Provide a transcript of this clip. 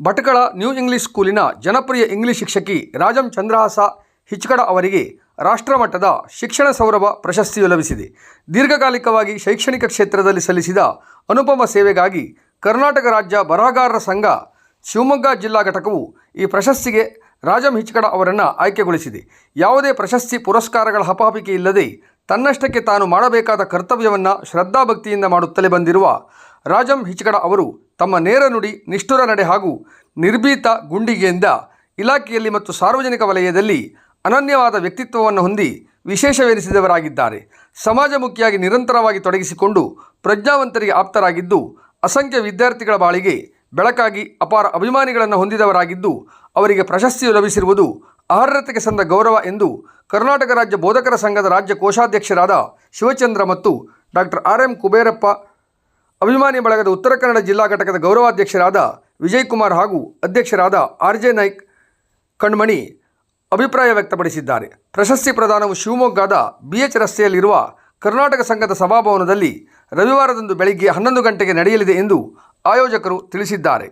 Bhatkal new English ಸ್ಕೂಲಿನ ಜನಪ್ರಿಯ English ಶಿಕ್ಷಕಿ ರಾಜಂ ಚಂದ್ರಹಾಸ ಹಿಚ್ಕಡ ಅವರಿಗೆ ರಾಷ್ಟ್ರಮಟ್ಟದ ಶಿಕ್ಷಣ ಸೌರಭ ಪ್ರಶಸ್ತಿಯು ಲಭಿಸಿದೆ. ದೀರ್ಘಕಾಲಿಕವಾಗಿ ಶೈಕ್ಷಣಿಕ ಕ್ಷೇತ್ರದಲ್ಲಿ ಸಲ್ಲಿಸಿದ ಅನುಪಮ ಸೇವೆಗಾಗಿ ಕರ್ನಾಟಕ ರಾಜ್ಯ ಬರಹಗಾರರ ಸಂಘ ಶಿವಮೊಗ್ಗ ಜಿಲ್ಲಾ ಘಟಕವು ಈ ಪ್ರಶಸ್ತಿಗೆ ರಾಜಂ ಹಿಚ್ಕಡ ಅವರನ್ನು ಆಯ್ಕೆಗೊಳಿಸಿದೆ. ಯಾವುದೇ ಪ್ರಶಸ್ತಿ ಪುರಸ್ಕಾರಗಳ ಹಪಾಪಿಕೆ ಇಲ್ಲದೆ ತನ್ನಷ್ಟಕ್ಕೆ ತಾನು ಮಾಡಬೇಕಾದ ಕರ್ತವ್ಯವನ್ನು ಶ್ರದ್ಧಾಭಕ್ತಿಯಿಂದ ಮಾಡುತ್ತಲೇ ಬಂದಿರುವ ರಾಜಂ ಹಿಚ್ಕಡ ಅವರು ತಮ್ಮ ನೇರ ನುಡಿ, ನಿಷ್ಠುರ ನಡೆ ಹಾಗೂ ನಿರ್ಭೀತ ಗುಂಡಿಗೆಯಿಂದ ಇಲಾಖೆಯಲ್ಲಿ ಮತ್ತು ಸಾರ್ವಜನಿಕ ವಲಯದಲ್ಲಿ ಅನನ್ಯವಾದ ವ್ಯಕ್ತಿತ್ವವನ್ನು ಹೊಂದಿ ವಿಶೇಷವೆನಿಸಿದವರಾಗಿದ್ದಾರೆ. ಸಮಾಜಮುಖಿಯಾಗಿ ನಿರಂತರವಾಗಿ ತೊಡಗಿಸಿಕೊಂಡು ಪ್ರಜ್ಞಾವಂತರಿಗೆ ಆಪ್ತರಾಗಿದ್ದು, ಅಸಂಖ್ಯ ವಿದ್ಯಾರ್ಥಿಗಳ ಬಾಳಿಗೆ ಬೆಳಕಾಗಿ ಅಪಾರ ಅಭಿಮಾನಿಗಳನ್ನು ಹೊಂದಿದವರಾಗಿದ್ದು, ಅವರಿಗೆ ಪ್ರಶಸ್ತಿಯು ಲಭಿಸಿರುವುದು ಅರ್ಹತೆಗೆ ಸಂದ ಗೌರವ ಎಂದು ಕರ್ನಾಟಕ ರಾಜ್ಯ ಬೋಧಕರ ಸಂಘದ ರಾಜ್ಯ ಕೋಶಾಧ್ಯಕ್ಷರಾದ ಶಿವಚಂದ್ರ ಮತ್ತು ಡಾಕ್ಟರ್ ಆರ್ ಎಂ ಕುಬೇರಪ್ಪ ಅಭಿಮಾನಿ ಬಳಗದ ಉತ್ತರ ಕನ್ನಡ ಜಿಲ್ಲಾ ಘಟಕದ ಗೌರವಾಧ್ಯಕ್ಷರಾದ ವಿಜಯ್ ಕುಮಾರ್ ಹಾಗೂ ಅಧ್ಯಕ್ಷರಾದ ಆರ್ ಜೆ ನಾಯ್ಕ್ ಕಣ್ಮಣಿ ಅಭಿಪ್ರಾಯ ವ್ಯಕ್ತಪಡಿಸಿದ್ದಾರೆ. ಪ್ರಶಸ್ತಿ ಪ್ರದಾನವು ಶಿವಮೊಗ್ಗದ ಬಿ ಎಚ್ ರಸ್ತೆಯಲ್ಲಿರುವ ಕರ್ನಾಟಕ ಸಂಘದ ಸಭಾಭವನದಲ್ಲಿ ರವಿವಾರದಂದು ಬೆಳಿಗ್ಗೆ ಹನ್ನೊಂದು ಗಂಟೆಗೆ ನಡೆಯಲಿದೆ ಎಂದು ಆಯೋಜಕರು ತಿಳಿಸಿದ್ದಾರೆ.